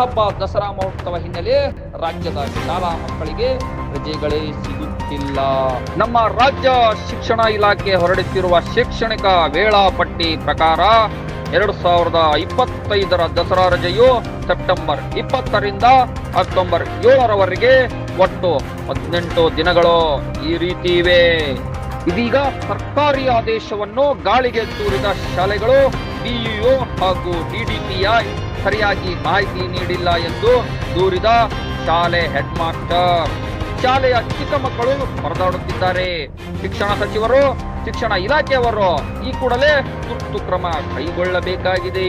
ಹಬ್ಬ ದಸರಾ ಮಹೋತ್ಸವ ಹಿನ್ನೆಲೆ ರಾಜ್ಯದ ಶಾಲಾ ಮಕ್ಕಳಿಗೆ ರಜೆಗಳೇ ಸಿಗುತ್ತಿಲ್ಲ. ನಮ್ಮ ರಾಜ್ಯ ಶಿಕ್ಷಣ ಇಲಾಖೆ ಹೊರಡಿಸಿರುವ ಶೈಕ್ಷಣಿಕ ವೇಳಾಪಟ್ಟಿ ಪ್ರಕಾರ ಎರಡು ಸಾವಿರದ ಇಪ್ಪತ್ತೈದರ ದಸರಾ ರಜೆಯು ಸೆಪ್ಟೆಂಬರ್ ಇಪ್ಪತ್ತರಿಂದ ಅಕ್ಟೋಬರ್ ಏಳರವರೆಗೆ ಒಟ್ಟು ಹದಿನೆಂಟು ದಿನಗಳು ಈ ರೀತಿ ಇವೆ. ಇದೀಗ ಸರ್ಕಾರಿ ಆದೇಶವನ್ನು ಗಾಳಿಗೆ ತೂರಿದ ಶಾಲೆಗಳು ಬಿಇಒ ಹಾಗೂ ಡಿಡಿಪಿಐ ಸರಿಯಾಗಿ ಮಾಹಿತಿ ನೀಡಿಲ್ಲ ಎಂದು ದೂರಿದ ಶಾಲೆ ಹೆಡ್ ಮಾಸ್ಟರ್ ಶಾಲೆಯ ಚಿಕ್ಕ ಮಕ್ಕಳು ಪರದಾಡುತ್ತಿದ್ದಾರೆ. ಶಿಕ್ಷಣ ಸಚಿವರು ಶಿಕ್ಷಣ ಇಲಾಖೆಯವರು ಈ ಕೂಡಲೇ ತುರ್ತು ಕ್ರಮ ಕೈಗೊಳ್ಳಬೇಕಾಗಿದೆ.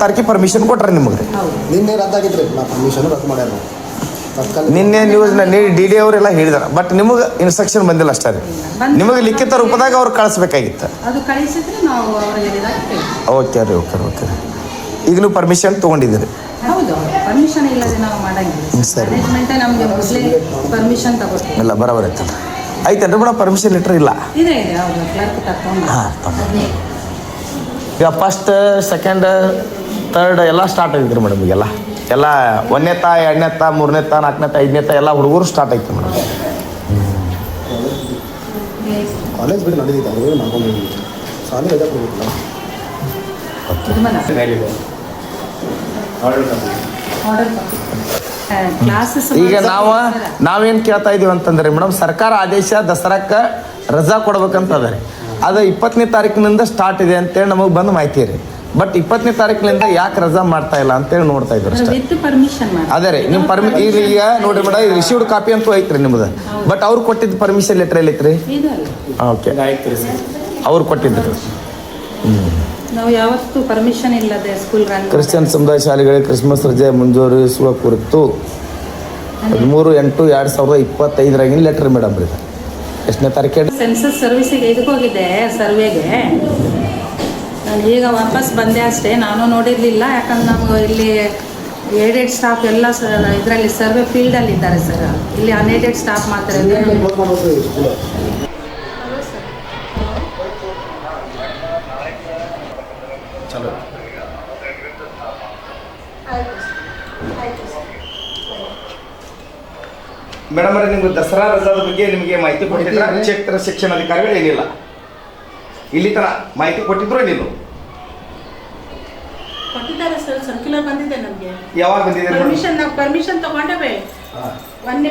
ತಾರೀಕಿಗೆ ಪರ್ಮಿಷನ್ ಕೊಟ್ರೆ ನಿಮಗೆ. ನಿನ್ನೆ ರದ್ದಾಗಿದ್ರಿ ನಾ ಪರ್ಮಿಷನ್ ರದ್ದು ಮಾಡ್ಯಾರ. ನಿನ್ನೆ ನ್ಯೂಸ್ನ ಡಿ ಡಿ ಅವರೆಲ್ಲ ಹೇಳಿದಾರ. ಬಟ್ ನಿಮಗೆ ಇನ್ಸ್ಟ್ರಕ್ಷನ್ ಬಂದಿಲ್ಲ ಅಷ್ಟೇ ರೀ. ನಿಮಗೆ ಲಿಖಿತ ರೂಪದಾಗ ಅವ್ರು ಕಳಿಸ್ಬೇಕಾಗಿತ್ತು. ಓಕೆ ರೀ ಓಕೆ ಓಕೆ ರೀ. ಈಗ ನೀವು ಪರ್ಮಿಷನ್ ತೊಗೊಂಡಿದ್ದೀರಿ ಸರಿ. ಇಲ್ಲ ಬರೋಬರ್ ಐತಲ್ಲ ಐತೇನ್ರಿ ಮೇಡಮ್ ಪರ್ಮಿಷನ್ ಲೆಟ್ರ್ ಇಲ್ಲ? ಹಾಂ ಈಗ ಫಸ್ಟ್ ಸೆಕೆಂಡ್ ತರ್ಡ್ ಎಲ್ಲ ಸ್ಟಾರ್ಟ್ ಆಗಿದ್ರಿ ಮೇಡಮ್ ಈಗೆಲ್ಲ. ಎಲ್ಲ ಒಂದನೇ ತಾ ಎರಡನೇ ತಾ ಮೂರನೇ ತಾ ನಾಲ್ಕನೇ ತಾ ಐದನೇ ತಾ ಎಲ್ಲ ಹುಡುಗರು ಸ್ಟಾರ್ಟ್ ಆಯ್ತು ಮೇಡಮ್. ಕಾಲೇಜ್ ಬಿಟ್ಟು ನಡೆದಿದ್ದೆ ಅದು ಮಾಡ್ಕೊಂಡು ಶಾಲೆ ರಜೆ ಕೊಡ್ಬೇಕಲ್ಲ ಆರ್ಡರ್ ಕ್ಲಾಸಸ್ ಈಗ ನಾವು ನಾವೇನು ಕೇಳ್ತಾ ಇದೀವಿ ಅಂತಂದ್ರೆ ಮೇಡಮ್ ಸರ್ಕಾರ ಆದೇಶ ದಸರಾಕ್ಕೆ ರಜಾ ಕೊಡ್ಬೇಕಂತ ಅದ ರೀ ಅದು ಇಪ್ಪತ್ತನೇ ತಾರೀಕಿನಿಂದ ಸ್ಟಾರ್ಟ್ ಇದೆ ಅಂತೇಳಿ ನಮಗೆ ಬಂದು ಮಾಹಿತಿ ರೀ. ಬಟ್ ಇಪ್ಪತ್ತನೇ ತಾರೀಕಿನಿಂದ ಯಾಕೆ ರಜಾ ಮಾಡ್ತಾ ಇಲ್ಲ ಅಂತೇಳಿ ನೋಡ್ತಾ ಇದ್ರು ಅಷ್ಟೇ. ಅದೇ ರೀ ನಿಮ್ಮ ಪರ್ಮಿ ಈಗ ಈಗ ನೋಡ್ರಿ ಮೇಡಮ್ ಇದು ರಿಸೀವ್ಡ್ ಕಾಪಿ ಅಂತೂ ಐತ್ರಿ ನಿಮ್ದು. ಬಟ್ ಅವ್ರು ಕೊಟ್ಟಿದ್ದ ಪರ್ಮಿಷನ್ ಲೆಟರ್ ಎಲ್ಲಿ ಐತ್ರಿ? ಓಕೆ ಅವ್ರು ಕೊಟ್ಟಿದ್ರು ನಾವು ಯಾವತ್ತೂ ಪರ್ಮಿಷನ್ ಇಲ್ಲದೆ ಸ್ಕೂಲ್ ರನ್ ಕ್ರಿಶ್ಚಿಯನ್ ಸಮುದಾಯ ಶಾಲೆಗಳಿಗೆ ಕ್ರಿಸ್ಮಸ್ ರಜೆ ಮುಂದುವರಿಸುವ ಕುರಿತು ಹದಿಮೂರು ಎಂಟು ಎರಡು ಸಾವಿರದ ಇಪ್ಪತ್ತೈದರಾಗಿನ ಲೆಟರ್ ಮೇಡಮ್ ರೀ ಎಷ್ಟನೇ ತಾರೀಕು ಸೆನ್ಸಸ್ ಸರ್ವಿಸಿಗೆ ಇದಕ್ಕೆ ಹೋಗಿದ್ದೆ ಸರ್ವೆಗೆ. ನಾನು ಈಗ ವಾಪಸ್ ಬಂದೆ ಅಷ್ಟೇ ನಾನು ನೋಡಿರಲಿಲ್ಲ ಯಾಕಂದ್ರೆ ನಮ್ಗೆ ಇಲ್ಲಿ ಏಡೆಡ್ ಸ್ಟಾಫ್ ಎಲ್ಲ ಇದರಲ್ಲಿ ಸರ್ವೆ ಫೀಲ್ಡಲ್ಲಿ ಇದ್ದಾರೆ ಸರ್ ಇಲ್ಲಿ ಅನ್ಏಡೆಡ್ ಸ್ಟಾಫ್ ಮಾತ್ರ ಮೇಡಮ್ ಅವರೇ ನಿಮ್ಗೆ ದಸರಾ ರಜಾದ ಬಗ್ಗೆ ನಿಮಗೆ ಮಾಹಿತಿ ಕೊಟ್ಟಿದ್ರೆ? ಕ್ಷೇತ್ರ ಶಿಕ್ಷಣ ಅಧಿಕಾರಿಗಳು ಏನಿಲ್ಲ. ಇಲ್ಲಿ ತರ ಮಾಹಿತಿ ಕೊಟ್ಟಿದ್ರು ನೀನು ಕೊಟ್ಟಿದ್ದಾರೆ ಸರ್ ಸರ್ಕ್ಯುಲರ್ ಬಂದಿದೆ ನಮಗೆ. ಯಾವಾಗ ಬಂದಿದೆ? ಪರ್ಮಿಷನ್ ನಾವು ಪರ್ಮಿಷನ್ ತಗೊಂಡೇವೆ ಒಂದೇ